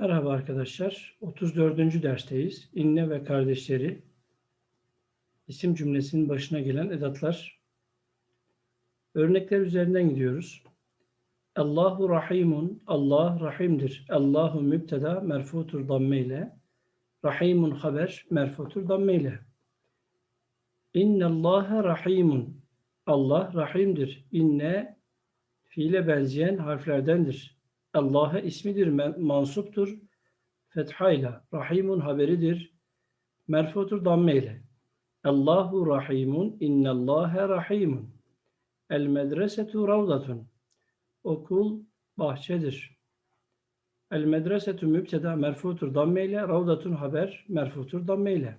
Merhaba arkadaşlar. 34. dersteyiz. İnne ve kardeşleri isim cümlesinin başına gelen edatlar. Örnekler üzerinden gidiyoruz. Allahu Rahimun. Allah Rahimdir. Allahu mübteda merfutur damme ile. Rahimun haber merfutur damme ile. İnnallâhe rahimun. Allah Rahimdir. İnne fiile benzeyen harflerdendir. Allah'a ismidir, mansuptur. Fethayla. Rahimun haberidir. Merfutur damme ile. Allahu rahimun, innallâhe rahimun. El medresetu ravdatun. Okul bahçedir. El medresetu mübteda merfutur damme ile. Ravdatun haber merfutur damme ile.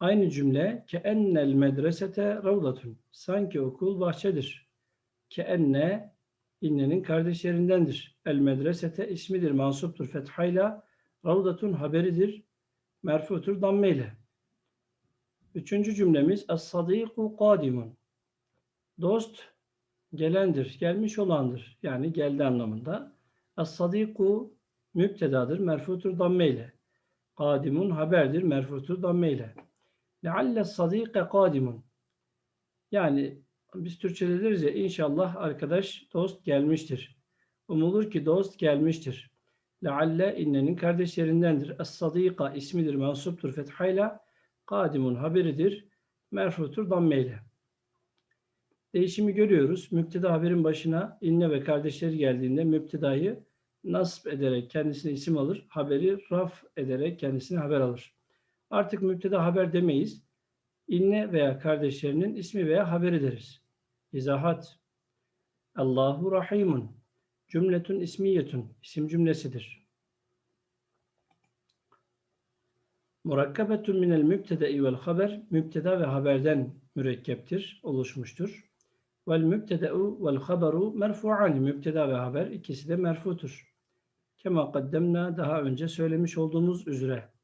Aynı cümle ke ennel medresete ravdatun. Sanki okul bahçedir. Ke enne innenin kardeşlerindendir. El medresete ismidir, mansuptur fethayla. Ravdatun haberidir, merfutur dammeyle. Üçüncü cümlemiz Es-sadiku kadimun. Dost gelendir, gelmiş olandır. Yani geldi anlamında. Es-sadiku müptedadır, merfutur dammeyle. Kadimun haberdir, merfutur dammeyle. Lealle sadike kadimun. Yani biz Türkçe'de deriz ya inşallah arkadaş dost gelmiştir. Umulur ki dost gelmiştir. Lealle innenin kardeşlerindendir. Es-sadika ismidir, mansuptur fethayla. Kadimun haberidir, merfutur dammeyle. Değişimi görüyoruz. Müpteda haberin başına inne ve kardeşleri geldiğinde müptedayı nasip ederek kendisine isim alır, haberi raf ederek kendisine haber alır. Artık müpteda haber demeyiz. İnne veya kardeşlerinin ismi veya haberi deriz. İzahat. Allahu Rahimun. Cümletun ismiyetun. isim cümlesidir. Murakkabetun minel mübtede'i vel haber. Mübteda ve haberden mürekkeptir, oluşmuştur. Vel mübtede'u vel haberu merfu'an. Mübteda ve haber ikisi de merfutur. Kema kaddemna daha önce söylemiş olduğumuz üzere.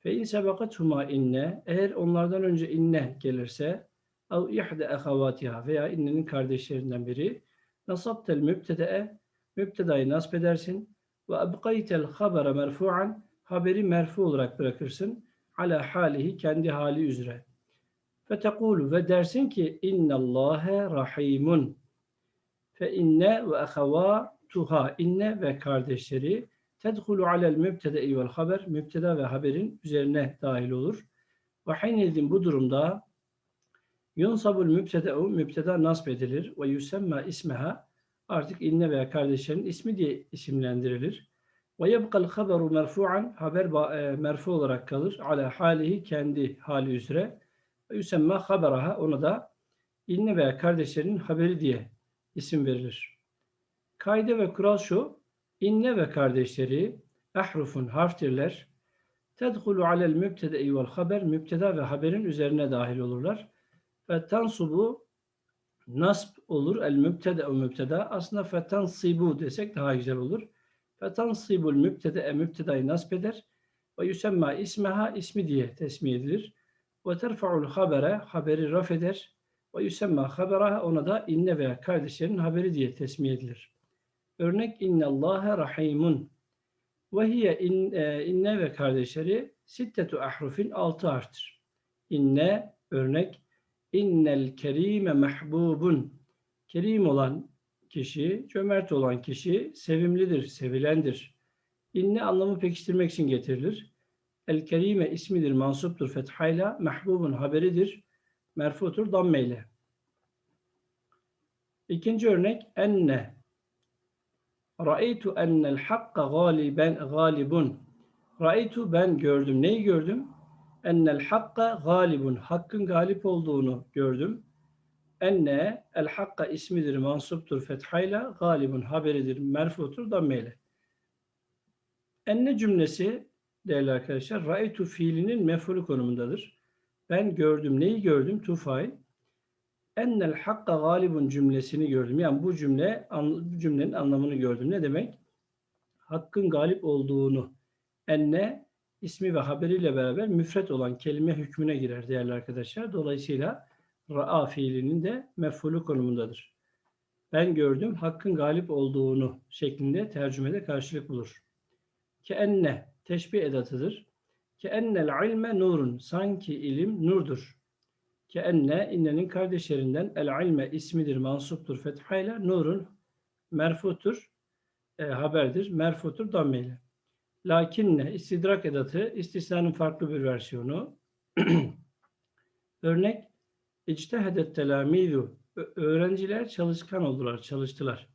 Fe in sebakathuma inne eğer onlardan önce inne gelirse ev ihde ahavatiha veya innenin kardeşlerinden biri nasabtel mübtede'e mübtedayı nasb edersin. ve ebgaytel habere merfu'an haberi merfu olarak bırakırsın. ala halihi kendi hali üzere. Ve tekulu ve dersin ki innallâhe rahimun fe inne ve ahavatuha inne ve kardeşleri tedhulu alel mübtede'i vel haber mübteda ve haberin üzerine dahil olur. Ve hinedin bu durumda yunsabul mübtede'u mübteda nasb edilir ve yusemma ismeha artık inne veya kardeşlerin ismi diye isimlendirilir. Ve yebkal haberu merfu'an haber e, merfu olarak kalır. Ala halihi kendi hali üzere. Ve yusemma haberaha ona da inne veya kardeşlerin haberi diye isim verilir. Kaide ve kural şu. İnne ve kardeşleri ahrufun harftirler. Tedhulu alel mübtede'i vel haber mübteda ve haberin üzerine dahil olurlar. Ve tansubu nasb olur. El mübtede'u mübteda. Aslında fetansibu desek daha güzel olur. Fetansibul mübtede'e mübtedayı nasb eder. Ve yusemma ismeha ismi diye tesmiye edilir. Ve terfa'ul habere haberi raf eder. Ve yusemma haberaha ona da inne veya kardeşlerin haberi diye tesmiye edilir. Örnek innallâhe rahimun. Ve hiye in, e, inne ve kardeşleri sittetu ahrufin altı harftir. İnne örnek innel kerime mahbubun. Kerim olan kişi, cömert olan kişi sevimlidir, sevilendir. İnne anlamı pekiştirmek için getirilir. El kerime ismidir, mansuptur fethayla, mahbubun haberidir, merfutur dammeyle. İkinci örnek enne Ra'eytu ennel hakka galiben galibun. Ra'eytu ben gördüm. Neyi gördüm? Ennel hakka galibun. Hakkın galip olduğunu gördüm. Enne el hakka ismidir, mansuptur fethayla, galibun haberidir, merfutur dammeyle. Enne cümlesi değerli arkadaşlar, ra'eytu fiilinin mef'ulü konumundadır. Ben gördüm. Neyi gördüm? Tufay. Ennel hakka galibun cümlesini gördüm. Yani bu cümle bu cümlenin anlamını gördüm. Ne demek? Hakkın galip olduğunu. Enne ismi ve haberiyle beraber müfret olan kelime hükmüne girer değerli arkadaşlar. Dolayısıyla ra'a fiilinin de mef'ulü konumundadır. Ben gördüm hakkın galip olduğunu şeklinde tercümede karşılık bulur. Ke enne teşbih edatıdır. Ke ennel ilme nurun. Sanki ilim nurdur. Ke enne innenin kardeşlerinden el ilme ismidir, mansuptur fethayla. Nurun merfutur, e, haberdir. Merfutur dammeyle. Lakinne istidrak edatı istisnanın farklı bir versiyonu. Örnek İctehedet telamizu. Ö- Öğrenciler çalışkan oldular, çalıştılar.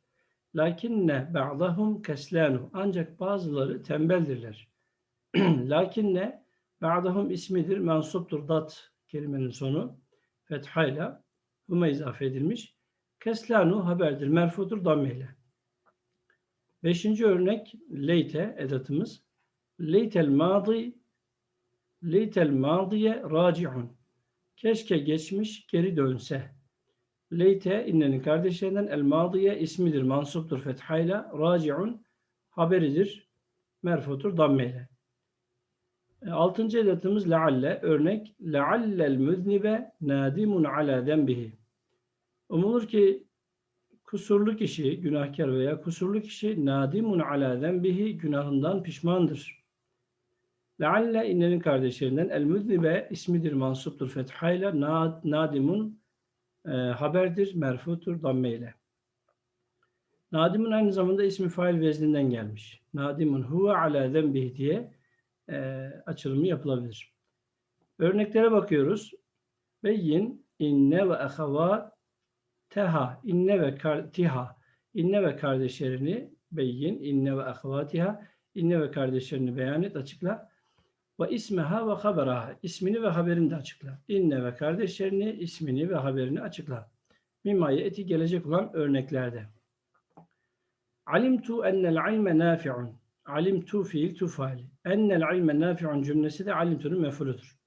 Lakinne ba'dahum keslanu. Ancak bazıları tembeldirler. Lakinne ba'dahum ismidir, mensuptur. Dat kelimenin sonu fethayla huma izafe edilmiş. Keslanu haberdir, merfudur dammeyle. Beşinci örnek leyte edatımız. Leytel madi leytel madiye raciun. Keşke geçmiş geri dönse. Leyte innenin kardeşlerinden el madiye ismidir, mansuptur fethayla. Raciun haberidir, merfutur dammeyle. E, Altıncı edatımız lealle. Örnek leallel müznibe nadimun ala zenbihi. Umulur ki kusurlu kişi, günahkar veya kusurlu kişi nadimun ala zenbihi günahından pişmandır. Lealle innenin kardeşlerinden el müznibe ismidir, mansuptur fethayla. Na- Nadimun e, haberdir, merfutur dammeyle. Nadimun aynı zamanda ismi fail vezninden gelmiş. Nadimun huve ala zenbihi diye e, açılımı yapılabilir. Örneklere bakıyoruz. Beyyin inne ve ahava teha inne ve tiha inne ve kardeşlerini beyin inne ve ahavatiha inne ve kardeşlerini beyan et açıkla ve ismeha ve haberaha ismini ve haberini de açıkla. İnne ve kardeşlerini ismini ve haberini açıkla. Mimaye eti gelecek olan örneklerde. Alimtu ennel ilme nafi'un. Alimtu fiil tu faili. Ennel ilme nafi'un cümlesi de alimtu'nun mefuludur.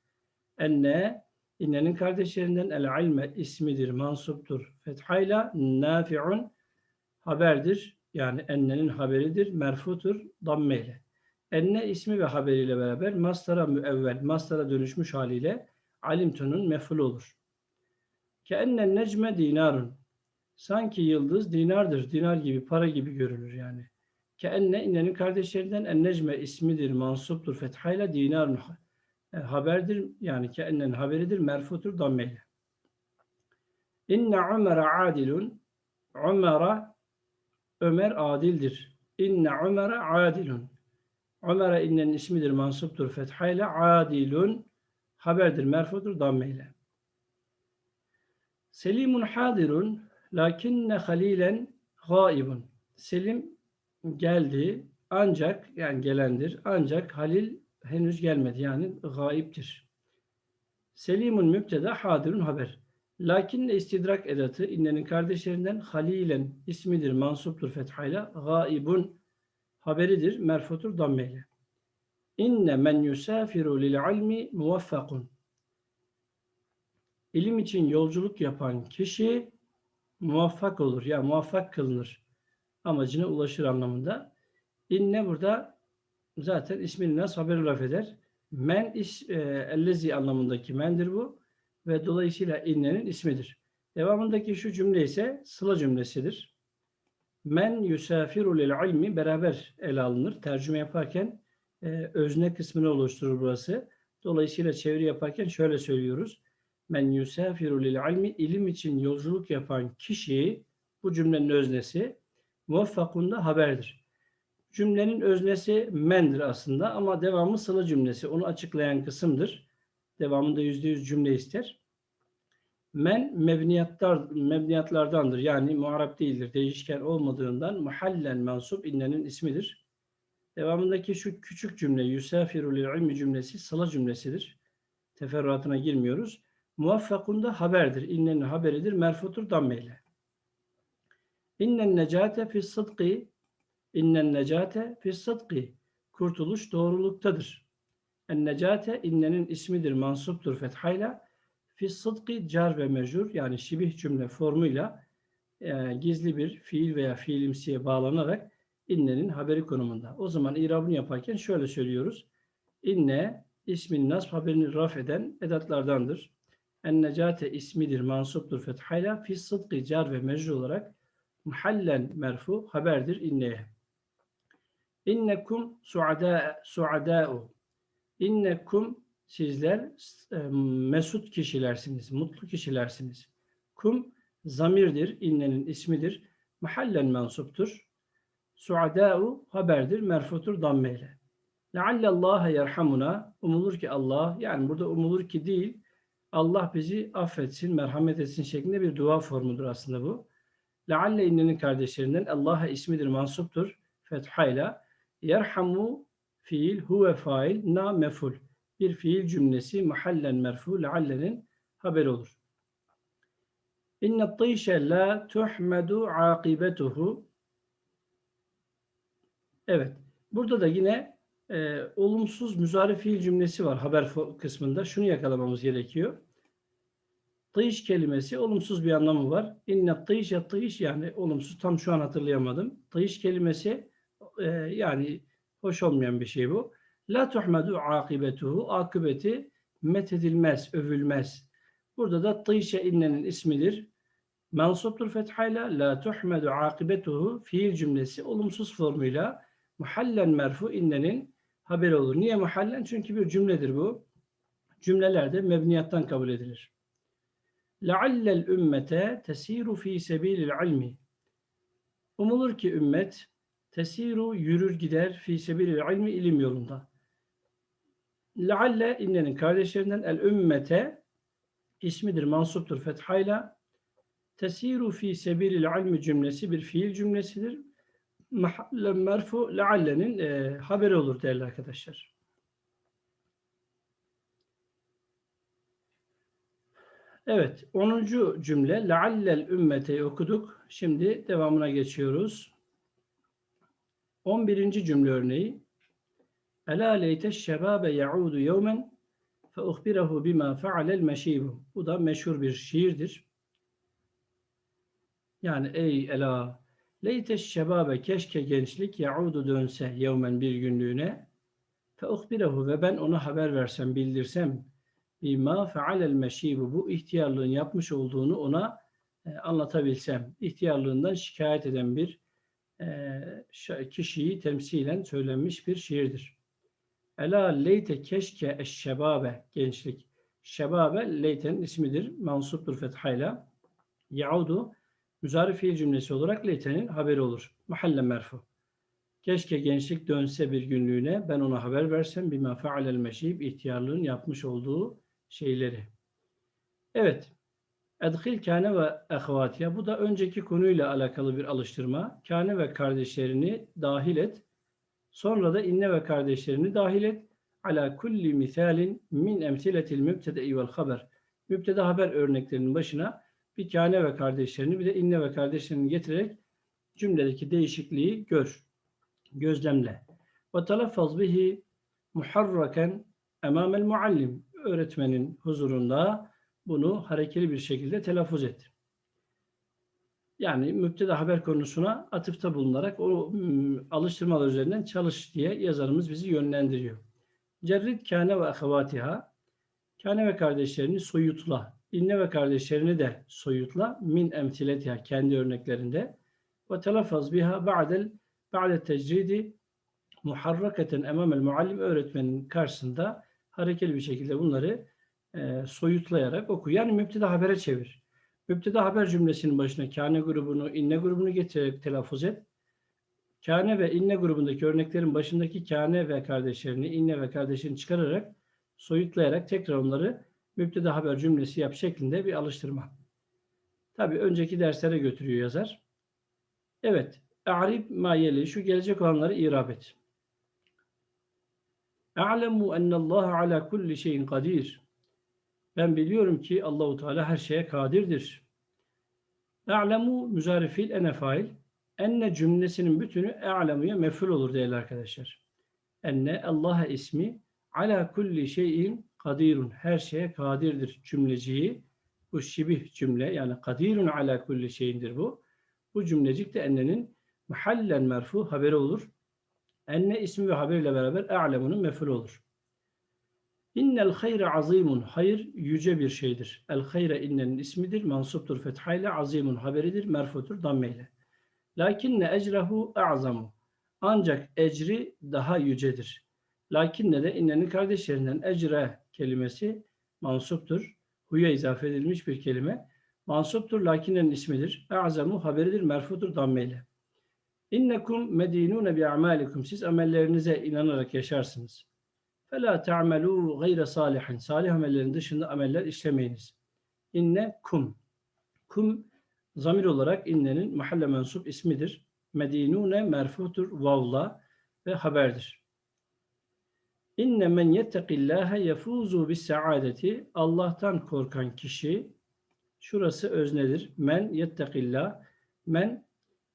Enne innenin kardeşlerinden el ilme ismidir, mansuptur. Fethayla nafi'un haberdir. Yani ennenin haberidir, merfutur, dammeyle. Enne ismi ve haberiyle beraber mastara müevvel, mastara dönüşmüş haliyle alimtu'nun mefulu olur. Ke ennen necme dinarun. Sanki yıldız dinardır, dinar gibi, para gibi görülür yani. Ke enne innenin kardeşlerinden en necme ismidir, mansuptur, fethayla dinarun e, haberdir. Yani ke ennen haberidir, merfutur, dammeyle. İnne Ömer'e adilun. Ömer'e Ömer adildir. İnne Ömer'e adilun. Ömer'e innenin ismidir, mansuptur, fethayla adilun haberdir, merfudur, dammeyle. Selimun hadirun lakinne halilen gaibun. Selim geldi ancak yani gelendir ancak Halil henüz gelmedi yani gaiptir. Selimun müpteda hadirun haber. Lakinne istidrak edatı innenin kardeşlerinden halilen ismidir mansuptur fethayla gaibun haberidir merfutur dammeyle. İnne men yusafiru lil ilmi muvaffakun. İlim için yolculuk yapan kişi muvaffak olur. Ya yani muvaffak kılınır. Amacına ulaşır anlamında. İnne burada zaten ismini nasıl haberi laf eder. Men is, e, ellezi anlamındaki mendir bu. Ve dolayısıyla innenin ismidir. Devamındaki şu cümle ise sıla cümlesidir. Men yusafiru lil ilmi beraber ele alınır. Tercüme yaparken e, özne kısmını oluşturur burası. Dolayısıyla çeviri yaparken şöyle söylüyoruz. Men yusafiru lil ilmi ilim için yolculuk yapan kişi bu cümlenin öznesi muvaffakunda haberdir. Cümlenin öznesi mendir aslında ama devamı sıla cümlesi. Onu açıklayan kısımdır. Devamında yüzde yüz cümle ister. Men mebniyatlar, mebniyatlardandır. Yani muharap değildir. Değişken olmadığından muhallen mensup innenin ismidir. Devamındaki şu küçük cümle yusafiru ilmi cümlesi sıla cümlesidir. Teferruatına girmiyoruz. Muvaffakunda haberdir. İnnenin haberidir. Merfutur dammeyle. İnnen necate fi sıdkı İnnen necate fi sıdkı Kurtuluş doğruluktadır. En necate innenin ismidir. Mansuptur fethayla. Fi sıdkı car ve mecrur yani şibih cümle formuyla e, gizli bir fiil veya fiilimsiye bağlanarak innenin haberi konumunda. O zaman irabını yaparken şöyle söylüyoruz. İnne ismin nasb haberini raf eden edatlardandır. En necate ismidir, mansuptur fethayla. Fi sıdkı car ve mecrur olarak muhallen merfu haberdir inneye. İnnekum suada suada'u. İnnekum sizler e, mesut kişilersiniz, mutlu kişilersiniz. Kum zamirdir, innenin ismidir. Mahallen mensuptur. Suada'u haberdir, merfutur dammeyle. Leallallâhe yerhamuna. Umulur ki Allah, yani burada umulur ki değil, Allah bizi affetsin, merhamet etsin şeklinde bir dua formudur aslında bu. Lealle innenin kardeşlerinden Allah'a ismidir, mansuptur. Fethayla. Yerhamu fiil, huve fail, na meful. Bir fiil cümlesi mahallen merfu, leallenin haberi olur. İnne tîşe la tuhmedu akibetuhu. Evet. Burada da yine e, olumsuz müzari fiil cümlesi var haber kısmında. Şunu yakalamamız gerekiyor. Tıyış kelimesi olumsuz bir anlamı var. İnne tıyışe tıyış yani olumsuz tam şu an hatırlayamadım. Tıyış kelimesi e, yani hoş olmayan bir şey bu. La tuhmedu akibetuhu akıbeti methedilmez, övülmez. Burada da tıyşe innenin ismidir. Mansuptur fethayla la tuhmedu akibetuhu fiil cümlesi olumsuz formuyla muhallen merfu innenin haberi olur. Niye muhallen? Çünkü bir cümledir bu. Cümlelerde mebniyattan kabul edilir. لَعَلَّ ümmete tesiru fi sebilil ilmi. Umulur ki ümmet tesiru yürür gider fi sebilil ilmi ilim yolunda. Lealle innenin kardeşlerinden el ümmete ismidir, mansuptur fethayla. Tesiru fi sebilil ilmi cümlesi bir fiil cümlesidir. Mahallen merfu leallenin e, haberi olur değerli arkadaşlar. Evet, 10. cümle leallel ümmeteyi okuduk. Şimdi devamına geçiyoruz. 11. cümle örneği Ela leyte şebabe yaudu yevmen fe uhbirehu bima fealel meşibu. Bu da meşhur bir şiirdir. Yani ey ela leyte şebabe keşke gençlik yaudu dönse yevmen bir günlüğüne fe uhbirehu ve ben ona haber versem bildirsem bima fealel meşibu bu ihtiyarlığın yapmış olduğunu ona e, anlatabilsem. İhtiyarlığından şikayet eden bir e, kişiyi temsilen söylenmiş bir şiirdir. Ela leyte keşke eşşebabe gençlik. Şebabe leytenin ismidir. Mansuptur fethayla. Yaudu müzari fiil cümlesi olarak leytenin haberi olur. Mahalle merfu. Keşke gençlik dönse bir günlüğüne ben ona haber versem bima fealel meşib ihtiyarlığın yapmış olduğu şeyleri. Evet. Edhil kâne ve ehvâtiye. Bu da önceki konuyla alakalı bir alıştırma. Kâne ve kardeşlerini dahil et. Sonra da inne ve kardeşlerini dahil et. Ala kulli misalin min emsiletil mübtede vel haber. Mübteda haber örneklerinin başına bir kâne ve kardeşlerini bir de inne ve kardeşlerini getirerek cümledeki değişikliği gör. Gözlemle. Ve talaffaz bihi muharraken emamel muallim öğretmenin huzurunda bunu harekeli bir şekilde telaffuz et. Yani müpteda haber konusuna atıfta bulunarak o alıştırmalar üzerinden çalış diye yazarımız bizi yönlendiriyor. Cerrit kâne ve ahevatiha kâne ve kardeşlerini soyutla. İnne ve kardeşlerini de soyutla. Min emtiletiha kendi örneklerinde. Ve telaffaz biha ba'del ba'de tecridi muharraketen emamel muallim öğretmenin karşısında harekeli bir şekilde bunları e, soyutlayarak oku. Yani müpteda habere çevir. Müpteda haber cümlesinin başına kâne grubunu, inne grubunu getirerek telaffuz et. Kâne ve inne grubundaki örneklerin başındaki kâne ve kardeşlerini, inne ve kardeşlerini çıkararak, soyutlayarak tekrar onları müpteda haber cümlesi yap şeklinde bir alıştırma. Tabi önceki derslere götürüyor yazar. Evet. A'rib mayeli şu gelecek olanları irab et. A'lemu ennallâhe ala kulli şeyin kadir. Ben biliyorum ki Allahu Teala her şeye kadirdir. A'lemu müzarifil ene fail. Enne cümlesinin bütünü e'lemuya meful olur değerli arkadaşlar. Enne Allah'a ismi ala kulli şeyin kadirun. Her şeye kadirdir cümleciği. Bu şibih cümle yani kadirun ala kulli şeyindir bu. Bu cümlecik de ennenin muhallen merfu haberi olur. Enne ismi ve haberiyle beraber a'lemunun meful olur. İnnel hayre azimun. Hayır yüce bir şeydir. El hayre innenin ismidir. Mansuptur fethayla. Azimun haberidir. Merfutur dammeyle. Lakinne ecrehu a'zamu. Ancak ecri daha yücedir. Lakinne de innenin kardeşlerinden ecre kelimesi mansuptur. Huya izafe edilmiş bir kelime. Mansuptur lakinnenin ismidir. E'zamu haberidir merfudur dammeyle. İnnekum medinune bi amalikum. Siz amellerinize inanarak yaşarsınız. Fela ta'melu gayre salihin. Salih amellerin dışında ameller işlemeyiniz. İnne kum. Kum zamir olarak innenin mahalle mensup ismidir. Medinune merfutur vavla ve haberdir. İnne men yettekillâhe yefuzu bis saadeti. Allah'tan korkan kişi şurası öznedir. Men yettekillah. Men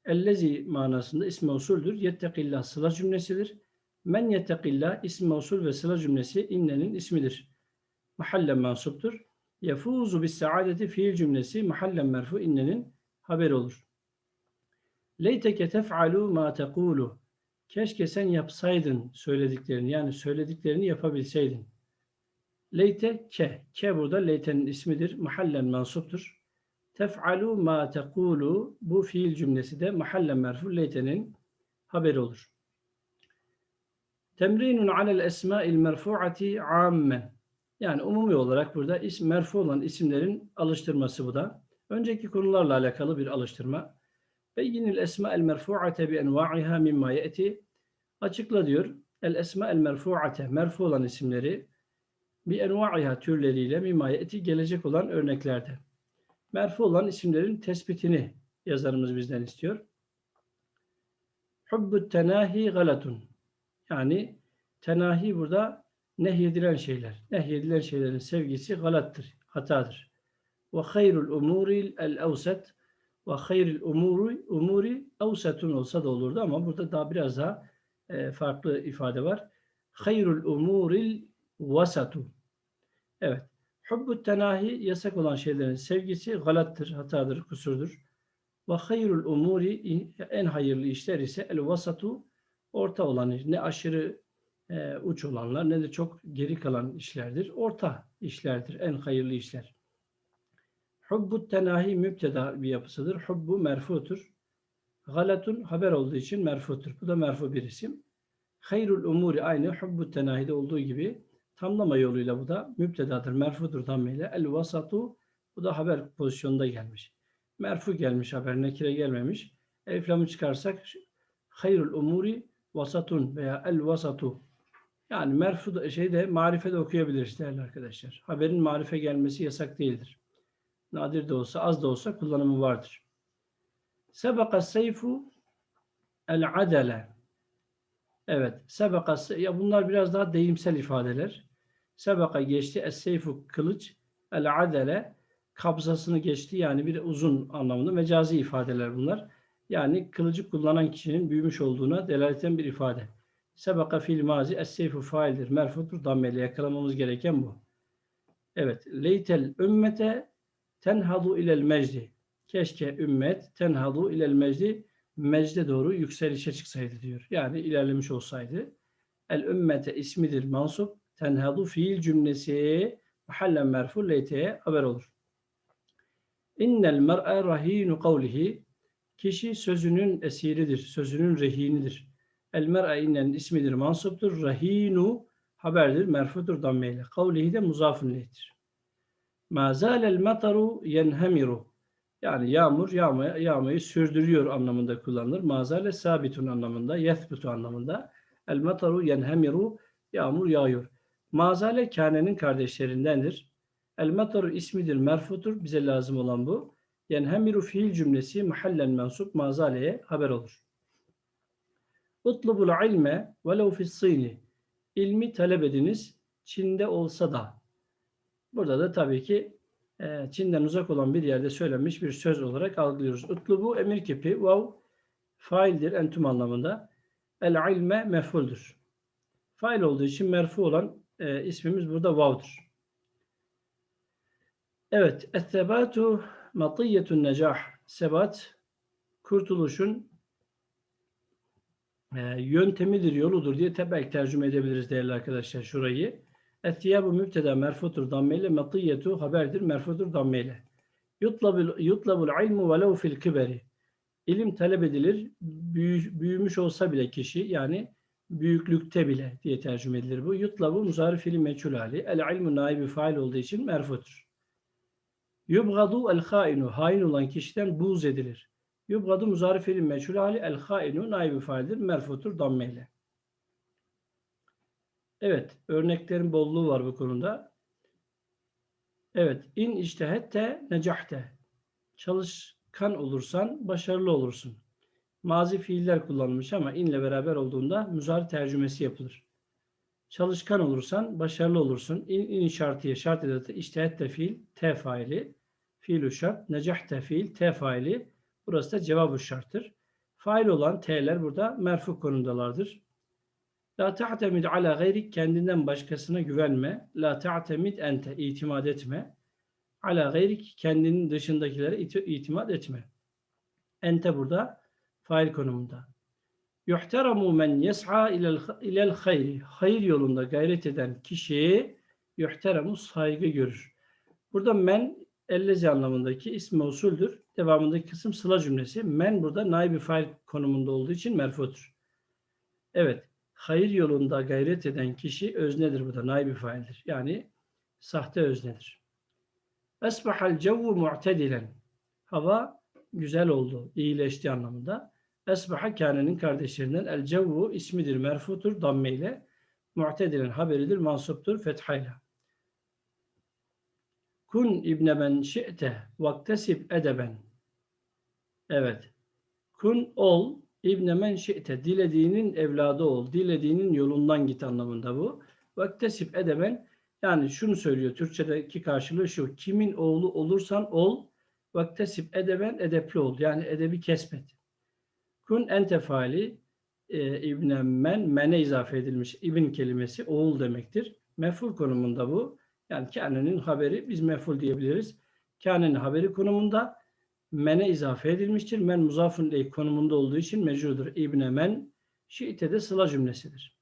ellezi manasında ismi usuldür. Yettekillah sıla cümlesidir. Men yettekillah ismi usul ve sıla cümlesi innenin ismidir. Mahallen mansuptur. Yefuzu bis saadeti fiil cümlesi mahallen merfu innenin haberi olur. Leyteke tef'alu ma tekulu. Keşke sen yapsaydın söylediklerini yani söylediklerini yapabilseydin. Leyte ke. Ke burada leytenin ismidir. Mahallen mansuptur. Tef'alu ma tekulu. Bu fiil cümlesi de mahallen merfu leytenin haberi olur. Temrinun alel esma'il merfu'ati ammen. Yani umumi olarak burada isim merfu olan isimlerin alıştırması bu da. Önceki konularla alakalı bir alıştırma. Beyyinil esma'el merfu'ate bi enva'iha mimma ye'ti. Açıkla diyor. El esma'el merfu'ate merfu olan isimleri bi enva'iha türleriyle mimma ye'ti gelecek olan örneklerde. Merfu olan isimlerin tespitini yazarımız bizden istiyor. Hubbut tenahi galatun. Yani tenahi burada nehyedilen şeyler. Nehyedilen şeylerin sevgisi galattır, hatadır. Ve hayrul umuri el evset ve hayrul umuri umuri evsetun olsa da olurdu ama burada daha biraz daha e, farklı ifade var. Hayrul umuril vasatu. Evet. Hubbut tenahi yasak olan şeylerin sevgisi galattır, hatadır, kusurdur. Ve hayrul umuri en hayırlı işler ise el vasatu orta olan ne aşırı e, uç olanlar ne de çok geri kalan işlerdir. Orta işlerdir. En hayırlı işler. Hubbu tenahi müpteda bir yapısıdır. Hubbu merfutur. Galatun haber olduğu için merfutur. Bu da merfu bir isim. Hayrul umuri aynı hubbu tenahide olduğu gibi tamlama yoluyla bu da müptedadır. Merfudur dammeyle. El vasatu bu da haber pozisyonunda gelmiş. Merfu gelmiş haber nekire gelmemiş. Eliflamı çıkarsak hayrul umuri vasatun veya el vasatu yani merfu şeyde marife de okuyabiliriz değerli arkadaşlar. Haberin marife gelmesi yasak değildir. Nadir de olsa az da olsa kullanımı vardır. Sebaka seyfu el adele. Evet. Sebaka ya bunlar biraz daha deyimsel ifadeler. Sebaka geçti es seyfu kılıç el adele kabzasını geçti yani bir uzun anlamında mecazi ifadeler bunlar. Yani kılıcı kullanan kişinin büyümüş olduğuna delaleten bir ifade. Sebaka fil mazi es-seyfu faildir. Merfudur. Dammeli yakalamamız gereken bu. Evet. Leytel ümmete tenhadu ilel mecdi. Keşke ümmet tenhadu ilel mecdi mecde doğru yükselişe çıksaydı diyor. Yani ilerlemiş olsaydı. El ümmete ismidir mansup. Tenhadu fiil cümlesi mahallen merfu leyteye haber olur. İnnel mer'e rahinu kavlihi Kişi sözünün esiridir, sözünün rehinidir. El mer'a innen ismidir, mansuptur. Rahinu haberdir, merfudur dammeyle. Kavlihi de muzafun lehtir. Ma zâlel mataru yenhemiru. Yani yağmur yağmaya, yağmayı sürdürüyor anlamında kullanılır. Mazale sabitun anlamında, yethbutu anlamında. El mataru yenhemiru. Yağmur yağıyor. Mazale kânenin kardeşlerindendir. El mataru ismidir, merfutur. Bize lazım olan bu. Yenhemiru fiil cümlesi mahallen mensup mazaleye haber olur. Utlubul ilme velev fissini. İlmi talep ediniz Çin'de olsa da. Burada da tabii ki e, Çin'den uzak olan bir yerde söylenmiş bir söz olarak algılıyoruz. Utlubu emir kipi vav faildir entüm anlamında. El ilme mef'uldür. Fail olduğu için merfu olan e, ismimiz burada vav'dır. Evet. Ettebatu matiyyetun necah. Sebat kurtuluşun e, yöntemidir, yoludur diye belki tercüme edebiliriz değerli arkadaşlar şurayı. Ettiyabu mübteda merfutur dammeyle, matiyyetu haberdir merfutur dammeyle. Yutlabul, yutlabul ilmu velev fil kiberi. İlim talep edilir. Büyü- büyümüş olsa bile kişi yani büyüklükte bile diye tercüme edilir bu. Yutlabu muzari fiili meçhul hali. El ilmu naibi fail olduğu için merfutur. Yubgadu el hainu. Hain olan kişiden buğz edilir. Yubgadu muzari fiili meçhul hali. El hainu naibi faildir. Merfutur dammeyle. Evet. Örneklerin bolluğu var bu konuda. Evet. İn iştehette necahte. Çalışkan olursan başarılı olursun. Mazi fiiller kullanılmış ama inle beraber olduğunda müzari tercümesi yapılır. Çalışkan olursan başarılı olursun. İn, in şartiye şart edatı iştehette fiil te faili. Fiilü şart. Necahte fiil te faili. Burası da cevabı şarttır. Fail olan t'ler burada merfu konumdalardır. La ta'temid ala gayrik kendinden başkasına güvenme. La ta'temid ente itimat etme. Ala gayrik kendinin dışındakilere iti- itimat etme. Ente burada fail konumunda. Yuhteramu men yes'a ilel, hayri. Hayır yolunda gayret eden kişiye yuhteramu saygı görür. Burada men ellezi anlamındaki ismi usuldür. Devamındaki kısım sıla cümlesi. Men burada naibi fail konumunda olduğu için merfutur. Evet. Hayır yolunda gayret eden kişi öznedir burada. Naibi faildir. Yani sahte öznedir. Esbahal cevvu mu'tedilen. Hava güzel oldu, iyileşti anlamında. Esbaha kânenin kardeşlerinden el cevvu ismidir, merfutur, damme ile. Mu'tedilen haberidir, mansuptur, fethayla. Kun ibne men şi'te vaktesib edeben. Evet. Kun ol ibne men şi'te. Dilediğinin evladı ol. Dilediğinin yolundan git anlamında bu. Vaktesib edeben. Yani şunu söylüyor. Türkçedeki karşılığı şu. Kimin oğlu olursan ol. Vaktesib edeben edepli ol. Yani edebi kesmet. Kun ente faali e, ibne men mene izafe edilmiş ibn kelimesi oğul demektir. Meful konumunda bu. Yani kânenin haberi biz meful diyebiliriz. Kânenin haberi konumunda mene izafe edilmiştir. Men muzafun ileyh konumunda olduğu için mecrudur. İbne men şiite de sıla cümlesidir.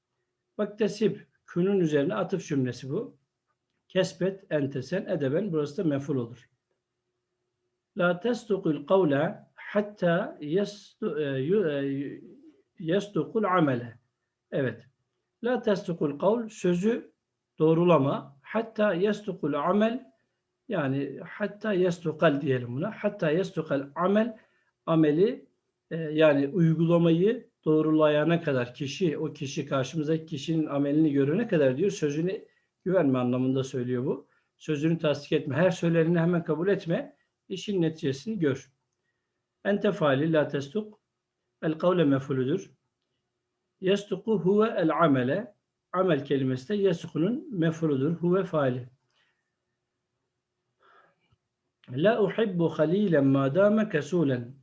Vaktesib künün üzerine atıf cümlesi bu. Kesbet entesen edeben burası da meful olur. La testukul kavle hatta e, e, yestukul amele. Evet. La testukul kavl sözü doğrulama. Hatta yestukul amel yani hatta yestukal diyelim buna. Hatta yestukal amel ameli e, yani uygulamayı doğrulayana kadar kişi o kişi karşımızdaki kişinin amelini görene kadar diyor sözüne güvenme anlamında söylüyor bu. Sözünü tasdik etme. Her söyleneni hemen kabul etme. İşin neticesini gör. Ente faali la testuk. El kavle mefulüdür. Yestuku huve el amele. Amel kelimesi de yesukunun mefulüdür. Huve faali. La uhibbu halilen madame kesulen.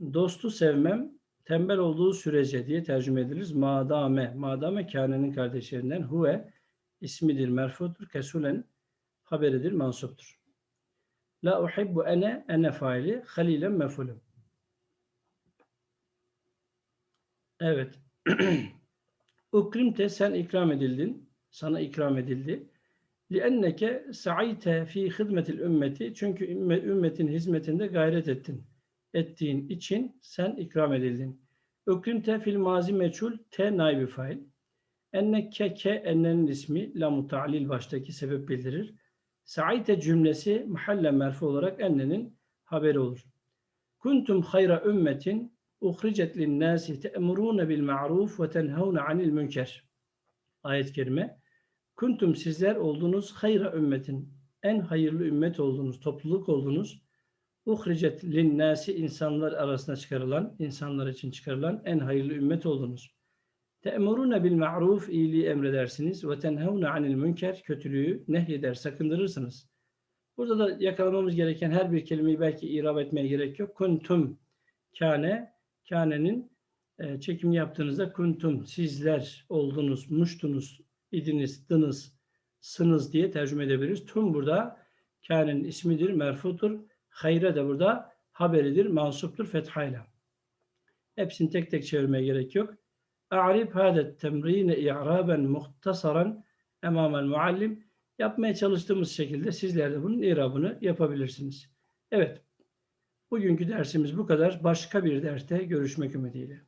Dostu sevmem tembel olduğu sürece diye tercüme ediliriz. Madame. Madame kânenin kardeşlerinden. Huve ismidir, merfudur. Kesulen haberidir, mansuptur. La uhibbu ene, ene faili, halilen mefulüm. Evet. Ukrimte sen ikram edildin. Sana ikram edildi. Lienneke sa'ite fi hizmetil ümmeti. Çünkü ümme- ümmetin hizmetinde gayret ettin. Ettiğin için sen ikram edildin. Ukrimte fil mazi meçhul te naibi fail. Enne ke ke ennenin ismi la muta'lil baştaki sebep bildirir. Sa'ite cümlesi mahalle merfu olarak ennenin haberi olur. Kuntum hayra ümmetin uhricet linnâsi te'murûne bil ma'ruf ve tenhevne anil münker. Ayet-i kerime. Kuntum sizler oldunuz hayra ümmetin. En hayırlı ümmet oldunuz, topluluk oldunuz. Uhricet linnâsi insanlar arasına çıkarılan, insanlar için çıkarılan en hayırlı ümmet oldunuz. Te'murûne bil ma'ruf iyiliği emredersiniz ve tenhevne anil münker kötülüğü nehyeder, sakındırırsınız. Burada da yakalamamız gereken her bir kelimeyi belki irab etmeye gerek yok. Kuntum kâne, kânenin e, çekimini yaptığınızda kuntum sizler oldunuz, muştunuz, idiniz, dınız, sınız diye tercüme edebiliriz. Tüm burada kânenin ismidir, merfutur. Hayre de burada haberidir, mansuptur fethayla. Hepsini tek tek çevirmeye gerek yok. A'rib hâdet temrîne i'râben muhtasaran emâmel muallim. Yapmaya çalıştığımız şekilde sizler de bunun irabını yapabilirsiniz. Evet. Bugünkü dersimiz bu kadar. Başka bir derste görüşmek ümidiyle.